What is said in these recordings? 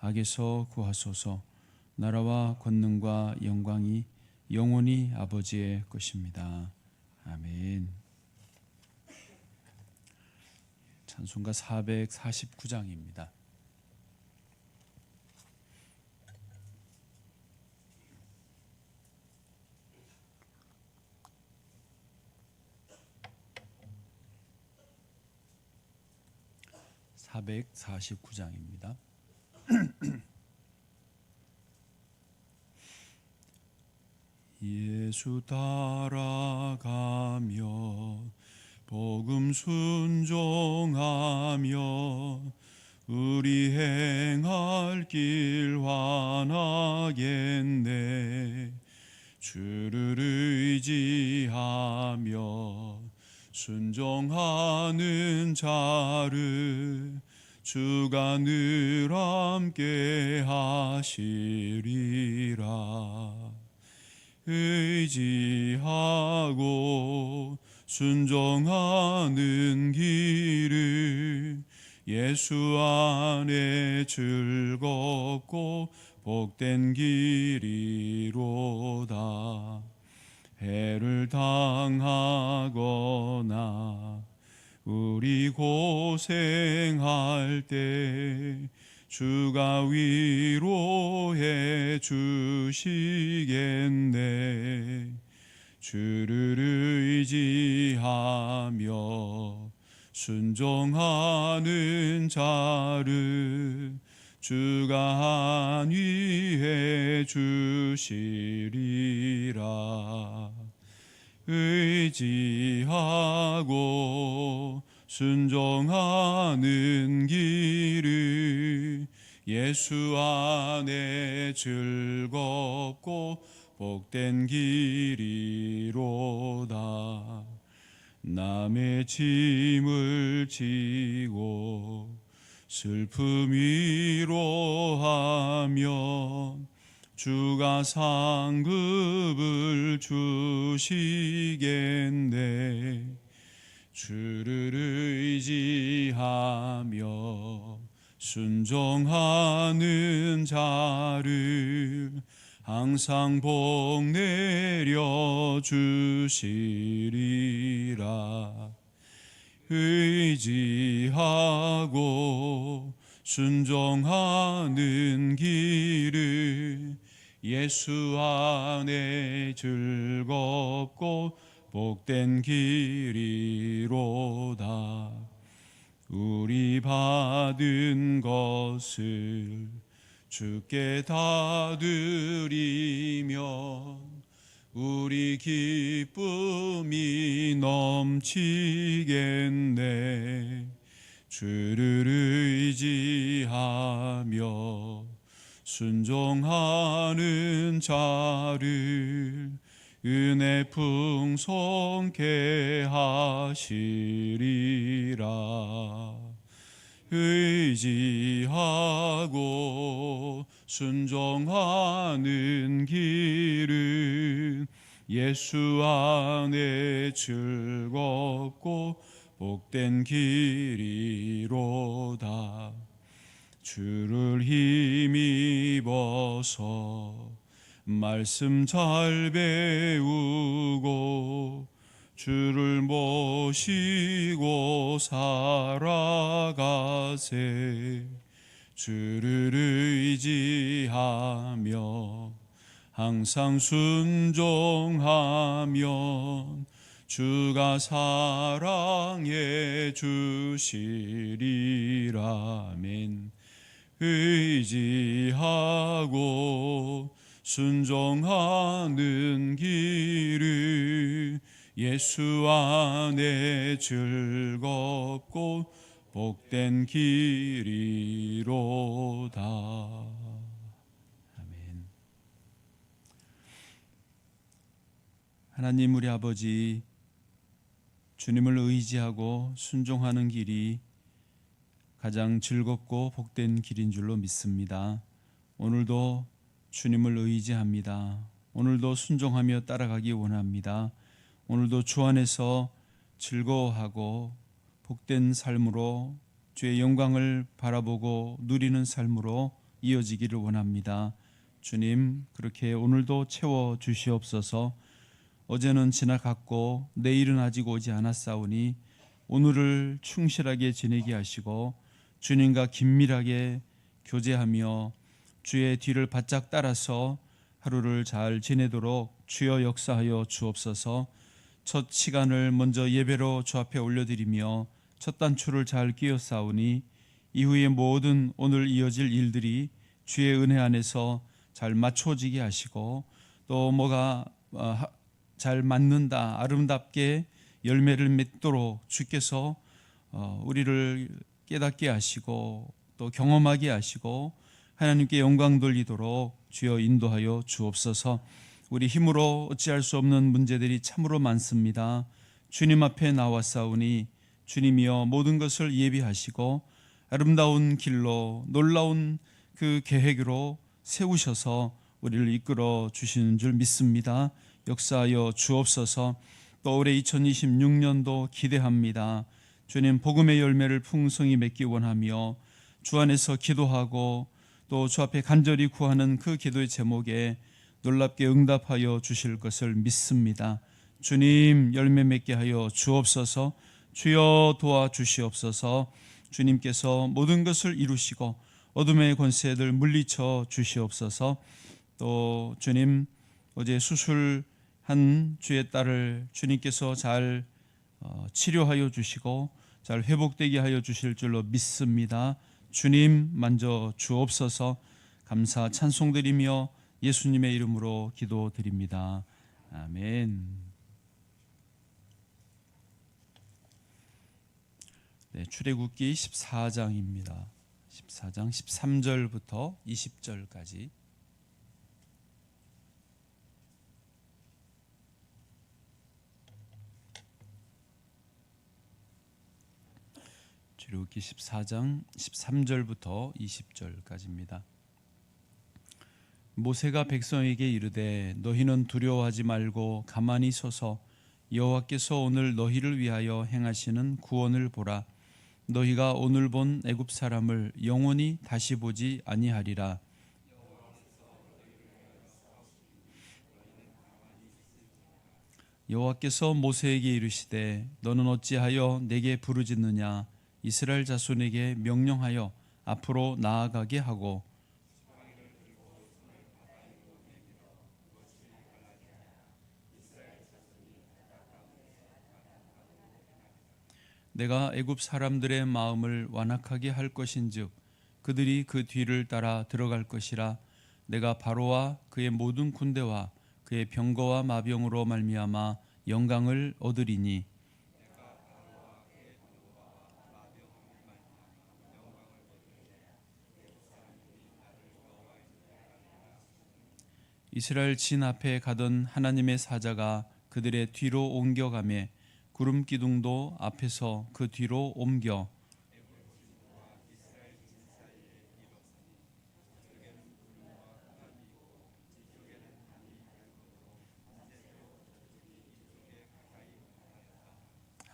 악에서 구하소서. 나라와 권능과 영광이 영원히 아버지의 것입니다. 아멘. 찬송가 449장입니다. (449장입니다) 예수 따라가며 복음 순종하며 우리 행할 길 환하겠네. 주를 의지하며 순종하는 자를 주가 늘 함께 하시리라. 의지하고 순종하는 길을 예수 안에 즐겁고 복된 길이로다. 해를 당하거나 우리 고생할 때 주가 위로해 주시겠네. 주를 의지하며 순종하는 자를 주가 안위해 주시리라 의지하고 순종하는 길을 예수 안에 즐겁고 복된 길이로다. 남의 짐을 지고 슬픔 위로하며 주가 상급을 주시겠네. 주를 의지하며 순종하는 자를 항상 복 내려 주시리라. 의지하고 순종하는 길을 예수 안에 즐겁고 복된 길이로다. 우리 받은 것을 주께 다 드리면 우리 기쁨이 넘치겠네. 주를 의지하며 순종하는 자를 은혜 풍성케 하시리라. 의지하고 순종하는 길은 예수 안에 즐겁고 복된 길이로다 주를 힘입어서 말씀 잘 배우고 주를 모시고 살아가세. 주를 의지하며 항상 순종하면 주가 사랑해 주시리라멘 의지하고 순종하는 길을 예수 안에 즐겁고 복된 길이로다. 아멘. 하나님 우리 아버지 주님을 의지하고 순종하는 길이 가장 즐겁고 복된 길인 줄로 믿습니다. 오늘도 주님을 의지합니다. 오늘도 순종하며 따라가기 원합니다. 오늘도 주 안에서 즐거워하고 복된 삶으로 주의 영광을 바라보고 누리는 삶으로 이어지기를 원합니다. 주님, 그렇게 오늘도 채워 주시옵소서. 어제는 지나갔고 내일은 아직 오지 않았사오니 오늘을 충실하게 지내게 하시고 주님과 긴밀하게 교제하며 주의 뒤를 바짝 따라서 하루를 잘 지내도록 주여 역사하여 주옵소서. 첫 시간을 먼저 예배로 주 앞에 올려드리며 첫 단추를 잘 끼었사오니 이후의 모든 오늘 이어질 일들이 주의 은혜 안에서 잘 맞춰지게 하시고 또 뭐가 어, 하- 잘 맞는다 아름답게 열매를 맺도록 주께서 어, 우리를 깨닫게 하시고 또 경험하게 하시고 하나님께 영광 돌리도록 주여 인도하여 주옵소서. 우리 힘으로 어찌할 수 없는 문제들이 참으로 많습니다. 주님 앞에 나왔사오니 주님이여 모든 것을 예비하시고 아름다운 길로 놀라운 그 계획으로 세우셔서 우리를 이끌어 주시는 줄 믿습니다. 역사하여 주옵소서. 또 올해 2026년도 기대합니다. 주님 복음의 열매를 풍성히 맺기 원하며 주 안에서 기도하고 또 주 앞에 간절히 구하는 그 기도의 제목에 놀랍게 응답하여 주실 것을 믿습니다. 주님 열매 맺게 하여 주옵소서. 주여 도와 주시옵소서. 주님께서 모든 것을 이루시고 어둠의 권세들 물리쳐 주시옵소서. 또 주님 어제 수술한 주의 딸을 주님께서 잘 어, 치료하여 주시고 잘 회복되게 하여 주실 줄로 믿습니다. 주님 만져 주옵소서 감사 찬송드리며 예수님의 이름으로 기도드립니다. 아멘. 네, 출애굽기 14장입니다. 14장 13절부터 20절까지 출애굽기 14장 13절부터 20절까지입니다. 모세가 백성에게 이르되 너희는 두려워하지 말고 가만히 서서 여호와께서 오늘 너희를 위하여 행하시는 구원을 보라. 너희가 오늘 본 애굽 사람을 영원히 다시 보지 아니하리라. 여호와께서 모세에게 이르시되 너는 어찌하여 내게 부르짖느냐 이스라엘 자손에게 명령하여 앞으로 나아가게 하고 내가 애굽 사람들의 마음을 완악하게 할 것인즉 그들이 그 뒤를 따라 들어갈 것이라 내가 바로와 그의 모든 군대와 그의 병거와 마병으로 말미암아 영광을 얻으리니 이스라엘 진 앞에 가던 하나님의 사자가 그들의 뒤로 옮겨가매 구름 기둥도 앞에서 그 뒤로 옮겨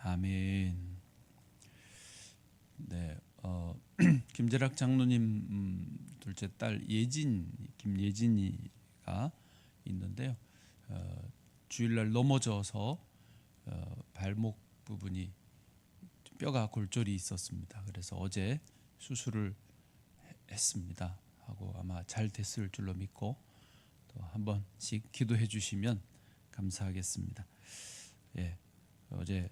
아멘. 네, 어, 김재락 장로님 음, 둘째 딸 예진 김예진이 가 있는데요. 어, 주일날 넘어져서 어, 발목 부분이 뼈가 골절이 있었습니다. 그래서 어제 수술을 해- 했습니다. 하고 아마 잘 됐을 줄로 믿고 또 한 번씩 기도해 주시면 감사하겠습니다. 예, 어제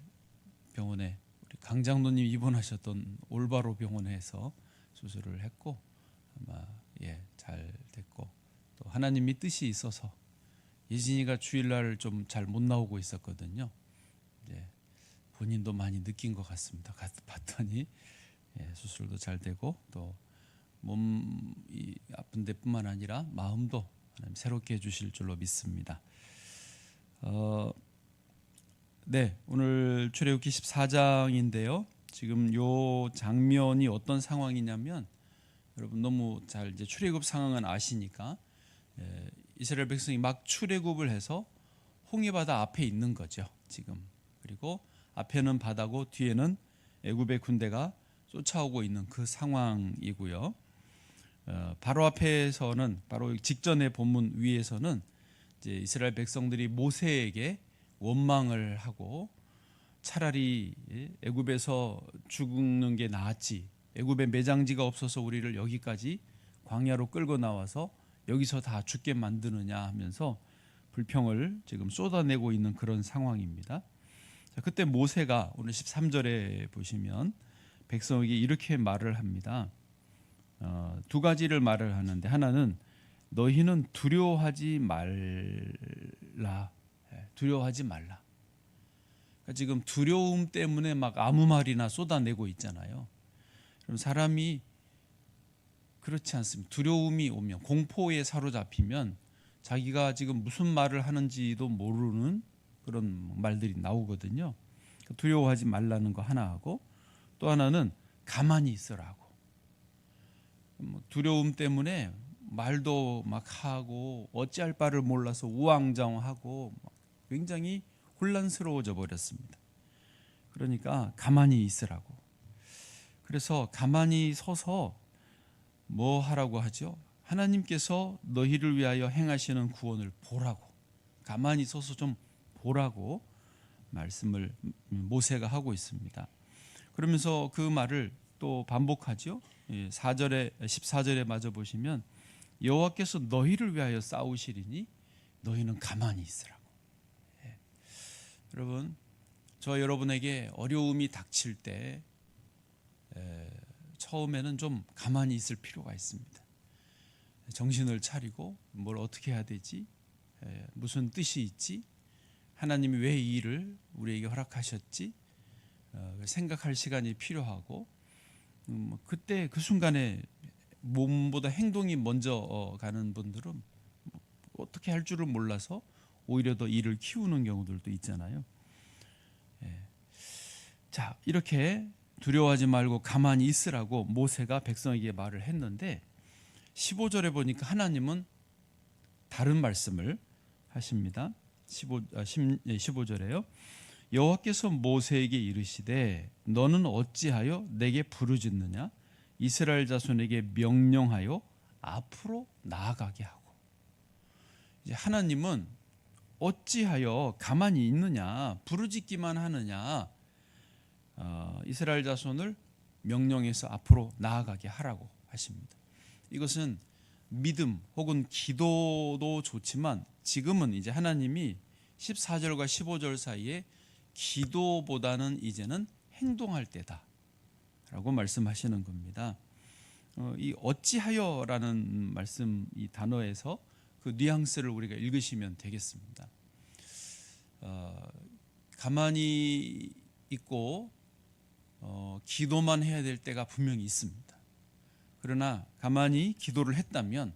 병원에 우리 강 장로님 입원하셨던 올바로 병원에서 수술을 했고 아마 예 잘 됐고 또 하나님이 뜻이 있어서 예진이가 주일날 좀 잘 못 나오고 있었거든요. 이제 본인도 많이 느낀 것 같습니다. 가- 봤더니 예, 수술도 잘 되고 또 몸이 아픈 데뿐만 아니라 마음도 하나님 새롭게 해주실 줄로 믿습니다. 어, 네, 오늘 출애굽기 14장인데요. 지금 요 장면이 어떤 상황이냐면 여러분 너무 잘 이제 출애굽 상황은 아시니까 예, 이스라엘 백성이 막 출애굽을 해서 홍해 바다 앞에 있는 거죠. 지금 그리고 앞에는 바다고 뒤에는 애굽의 군대가 쫓아오고 있는 그 상황이고요. 어, 바로 앞에서는 바로 직전의 본문 위에서는 이제 이스라엘 백성들이 모세에게 원망을 하고 차라리 예, 애굽에서 죽는 게 나았지. 애굽에 매장지가 없어서 우리를 여기까지 광야로 끌고 나와서 여기서 다 죽게 만드느냐 하면서 불평을 지금 쏟아내고 있는 그런 상황입니다. 자, 그때 모세가 오늘 13절에 보시면 백성에게 이렇게 말을 합니다. 어, 두 가지를 말을 하는데 하나는 너희는 두려워하지 말라. 예, 두려워하지 말라. 그러니까 지금 두려움 때문에 막 아무 말이나 쏟아내고 있잖아요. 그럼 사람이 그렇지 않습니다. 두려움이 오면 공포에 사로잡히면 자기가 지금 무슨 말을 하는지도 모르는 그런 말들이 나오거든요. 그러니까 두려워하지 말라는 거 하나 하고 또 하나는 가만히 있으라고. 뭐 두려움 때문에 말도 막 하고 어찌할 바를 몰라서 우왕좌왕하고 굉장히 혼란스러워져 버렸습니다. 그러니까 가만히 있으라고. 그래서 가만히 서서 뭐 하라고 하죠? 하나님께서 너희를 위하여 행하시는 구원을 보라고. 가만히 서서 좀 보라고 말씀을 모세가 하고 있습니다. 그러면서 그 말을 또 반복하죠. 4절에 14절에 마저 보시면 여호와께서 너희를 위하여 싸우시리니 너희는 가만히 있으라고. 예. 여러분, 저 여러분에게 어려움이 닥칠 때 에, 처음에는 좀 가만히 있을 필요가 있습니다. 정신을 차리고 뭘 어떻게 해야 되지? 에, 무슨 뜻이 있지? 하나님이 왜 이 일을 우리에게 허락하셨지? 어, 생각할 시간이 필요하고 음, 뭐 그때 그 순간에 몸보다 행동이 먼저 어, 가는 분들은 어떻게 할 줄을 몰라서 오히려 더 일을 키우는 경우들도 있잖아요. 예. 자 이렇게 두려워하지 말고 가만히 있으라고 모세가 백성에게 말을 했는데 15절에 보니까 하나님은 다른 말씀을 하십니다. 15, 아, 10, 15절에요. 여호와께서 모세에게 이르시되 너는 어찌하여 내게 부르짖느냐 이스라엘 자손에게 명령하여 앞으로 나아가게 하고 이제 하나님은 어찌하여 가만히 있느냐 부르짖기만 하느냐 어, 이스라엘 자손을 명령해서 앞으로 나아가게 하라고 하십니다. 이것은 믿음 혹은 기도도 좋지만 지금은 이제 하나님이 14절과 15절 사이에 기도보다는 이제는 행동할 때다 라고 말씀하시는 겁니다. 어, 이 어찌하여라는 말씀 이 단어에서 그 뉘앙스를 우리가 읽으시면 되겠습니다. 어, 가만히 있고 어, 기도만 해야 될 때가 분명히 있습니다. 그러나 가만히 기도를 했다면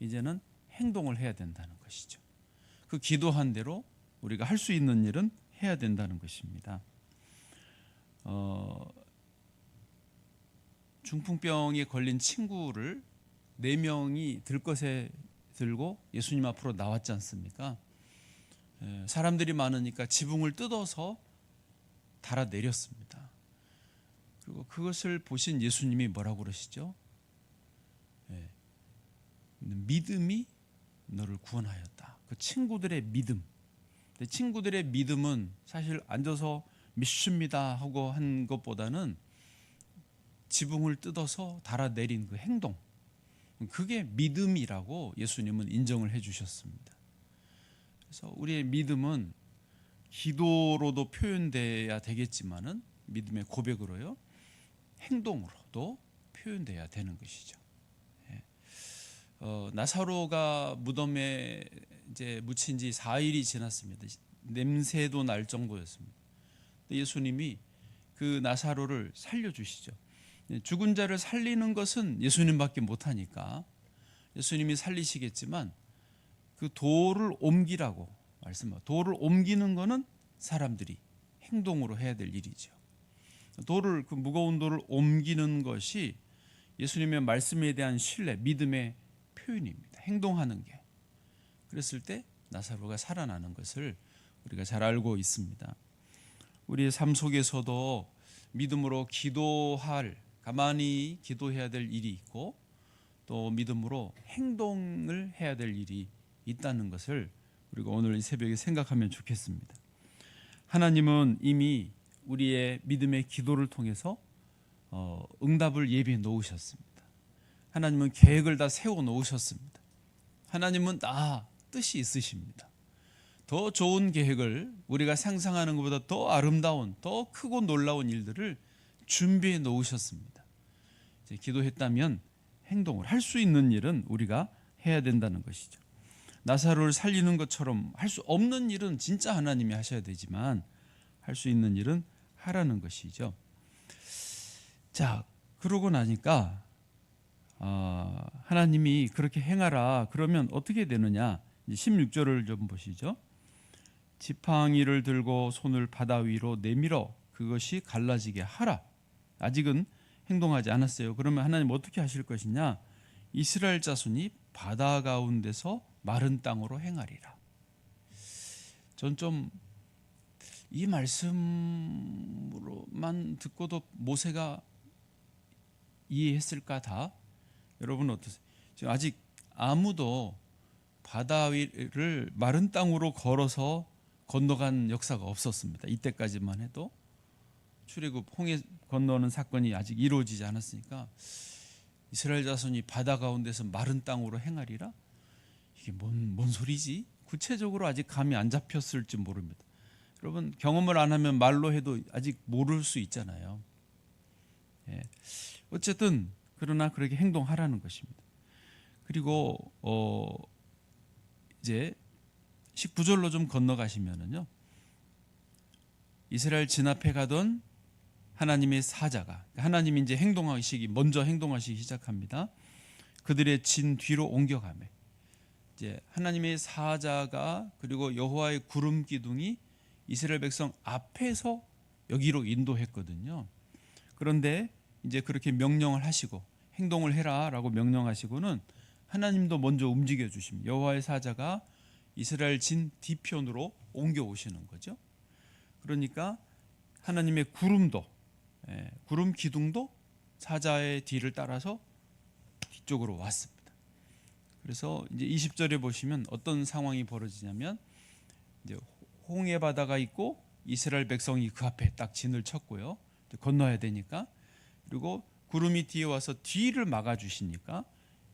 이제는 행동을 해야 된다는 것이죠. 그 기도한 대로 우리가 할 수 있는 일은 해야 된다는 것입니다. 어, 중풍병에 걸린 친구를 네 명이 들것에 들고 예수님 앞으로 나왔지 않습니까? 에, 사람들이 많으니까 지붕을 뜯어서 달아 내렸습니다. 그리고 그것을 보신 예수님이 뭐라고 그러시죠? 예, 믿음이 너를 구원하였다. 그 친구들의 믿음. 친구들의 믿음은 사실 앉아서 믿습니다 하고 한 것보다는 지붕을 뜯어서 달아내린 그 행동. 그게 믿음이라고 예수님은 인정을 해 주셨습니다. 그래서 우리의 믿음은 기도로도 표현돼야 되겠지만은 믿음의 고백으로요. 행동으로도 표현돼야 되는 것이죠. 예. 어, 나사로가 무덤에 이제 묻힌 지 4일이 지났습니다. 냄새도 날 정도였습니다. 예수님이 그 나사로를 살려주시죠. 예, 죽은 자를 살리는 것은 예수님밖에 못하니까 예수님이 살리시겠지만 그 돌을 옮기라고 말씀하 돌을 옮기는 것은 사람들이 행동으로 해야 될 일이죠. 돌을 그 무거운 돌을 옮기는 것이 예수님의 말씀에 대한 신뢰, 믿음의 표현입니다. 행동하는 게. 그랬을 때 나사로가 살아나는 것을 우리가 잘 알고 있습니다. 우리의 삶 속에서도 믿음으로 기도할 가만히 기도해야 될 일이 있고 또 믿음으로 행동을 해야 될 일이 있다는 것을 우리가 오늘 이 새벽에 생각하면 좋겠습니다. 하나님은 이미 우리의 믿음의 기도를 통해서 어, 응답을 예비해 놓으셨습니다. 하나님은 계획을 다 세워 놓으셨습니다. 하나님은 다 뜻이 있으십니다. 더 좋은 계획을 우리가 상상하는 것보다 더 아름다운, 더 크고 놀라운 일들을 준비해 놓으셨습니다. 기도했다면 행동을 할 수 있는 일은 우리가 해야 된다는 것이죠. 나사로를 살리는 것처럼 할 수 없는 일은 진짜 하나님이 하셔야 되지만 할 수 있는 일은 하라는 것이죠. 자, 그러고 나니까 어, 하나님이 그렇게 행하라. 그러면 어떻게 되느냐? 16절을 좀 보시죠. 지팡이를 들고 손을 바다 위로 내밀어 그것이 갈라지게 하라. 아직은 행동하지 않았어요. 그러면 하나님 어떻게 하실 것이냐? 이스라엘 자손이 바다 가운데서 마른 땅으로 행하리라. 전좀 이 말씀으로만 듣고도 모세가 이해했을까 다? 여러분 어떠세요? 지금 아직 아무도 바다 위를 마른 땅으로 걸어서 건너간 역사가 없었습니다. 이때까지만 해도 출애굽 홍해 건너는 사건이 아직 이루어지지 않았으니까 이스라엘 자손이 바다 가운데서 마른 땅으로 행하리라 이게 뭔, 뭔 소리지? 구체적으로 아직 감이 안 잡혔을지 모릅니다. 여러분 경험을 안 하면 말로 해도 아직 모를 수 있잖아요. 예. 어쨌든 그러나 그렇게 행동하라는 것입니다. 그리고 어 이제 19절로 좀 건너가시면은요. 이스라엘 진압해 가던 하나님의 사자가 하나님이 이제 행동하시기 먼저 행동하시기 시작합니다. 그들의 진 뒤로 옮겨가매 이제 하나님의 사자가 그리고 여호와의 구름 기둥이 이스라엘 백성 앞에서 여기로 인도했거든요. 그런데 이제 그렇게 명령을 하시고 행동을 해라라고 명령하시고는 하나님도 먼저 움직여 주십니다. 여호와의 사자가 이스라엘 진 뒤편으로 옮겨 오시는 거죠. 그러니까 하나님의 구름도 예, 구름 기둥도 사자의 뒤를 따라서 뒤쪽으로 왔습니다. 그래서 이제 20절에 보시면 어떤 상황이 벌어지냐면 이제 홍해 바다가 있고 이스라엘 백성이 그 앞에 딱 진을 쳤고요. 건너야 되니까 그리고 구름이 뒤에 와서 뒤를 막아 주시니까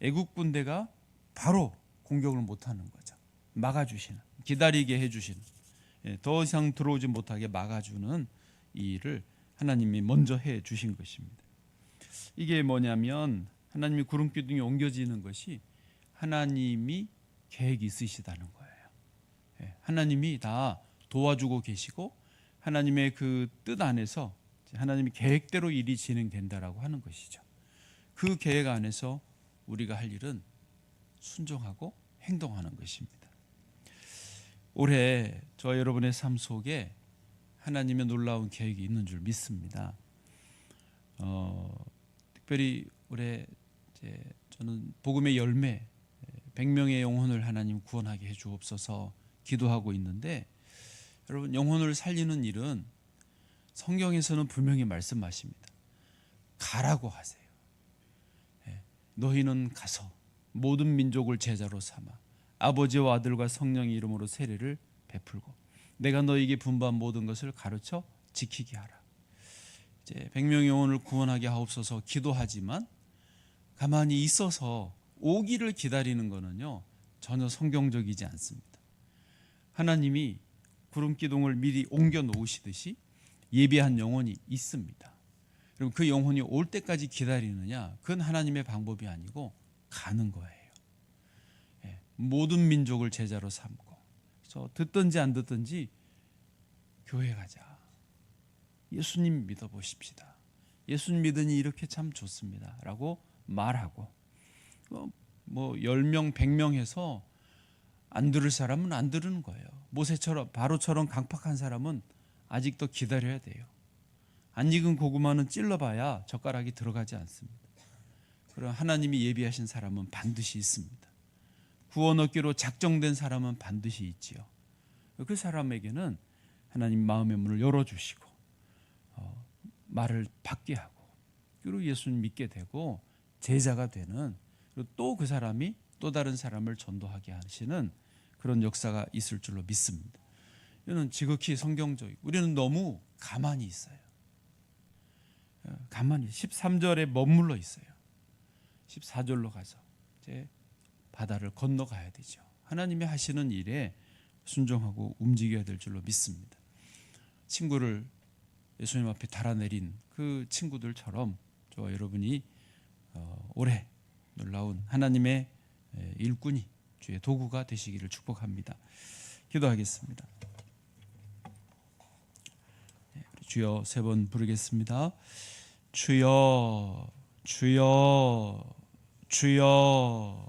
애국 군대가 바로 공격을 못 하는 거죠. 막아 주시는 기다리게 해 주시는 예, 더 이상 들어오지 못하게 막아 주는 이 일을 하나님이 먼저 해 주신 것입니다. 이게 뭐냐면 하나님이 구름 기둥이 옮겨지는 것이 하나님이 계획이 있으시다는 거예요. 예, 하나님이 다 도와주고 계시고 하나님의 그 뜻 안에서 하나님이 계획대로 일이 진행된다라고 하는 것이죠. 그 계획 안에서 우리가 할 일은 순종하고 행동하는 것입니다. 올해 저 여러분의 삶 속에 하나님의 놀라운 계획이 있는 줄 믿습니다. 어, 특별히 올해 저는 복음의 열매 100명의 영혼을 하나님 구원하게 해 주옵소서 기도하고 있는데 여러분 영혼을 살리는 일은 성경에서는 분명히 말씀하십니다. 가라고 하세요. 예, 너희는 가서 모든 민족을 제자로 삼아 아버지와 아들과 성령의 이름으로 세례를 베풀고 내가 너에게 분부한 모든 것을 가르쳐 지키게 하라. 이제 백명의 영혼을 구원하게 하옵소서 기도하지만 가만히 있어서 오기를 기다리는 것은요 전혀 성경적이지 않습니다. 하나님이 구름 기둥을 미리 옮겨 놓으시듯이 예비한 영혼이 있습니다. 그럼 그 영혼이 올 때까지 기다리느냐? 그건 하나님의 방법이 아니고 가는 거예요. 예, 모든 민족을 제자로 삼고, 그래서 듣든지 안 듣든지 교회 가자. 예수님 믿어 보십시다. 예수님 믿으니 이렇게 참 좋습니다.라고 말하고, 뭐 10명, 100명 해서 안 들을 사람은 안 들은 거예요. 모세처럼 바로처럼 강팍한 사람은 아직도 기다려야 돼요. 안 익은 고구마는 찔러봐야 젓가락이 들어가지 않습니다. 그럼 하나님이 예비하신 사람은 반드시 있습니다. 구원 얻기로 작정된 사람은 반드시 있지요. 그 사람에게는 하나님 마음의 문을 열어주시고 어, 말을 받게 하고 그리고 예수님 믿게 되고 제자가 되는 그리고 또 그 사람이 또 다른 사람을 전도하게 하시는 그런 역사가 있을 줄로 믿습니다. 이는 지극히 성경적이고 우리는 너무 가만히 있어요. 어, 가만히 13절에 머물러 있어요. 14절로 가서 이제 바다를 건너가야 되죠. 하나님이 하시는 일에 순종하고 움직여야 될 줄로 믿습니다. 친구를 예수님 앞에 달아내린 그 친구들처럼 저와 여러분이 어, 올해 놀라운 하나님의 에, 일꾼이 주의 도구가 되시기를 축복합니다. 기도하겠습니다. 네, 우리 주여 세 번 부르겠습니다. 주여 주여 주여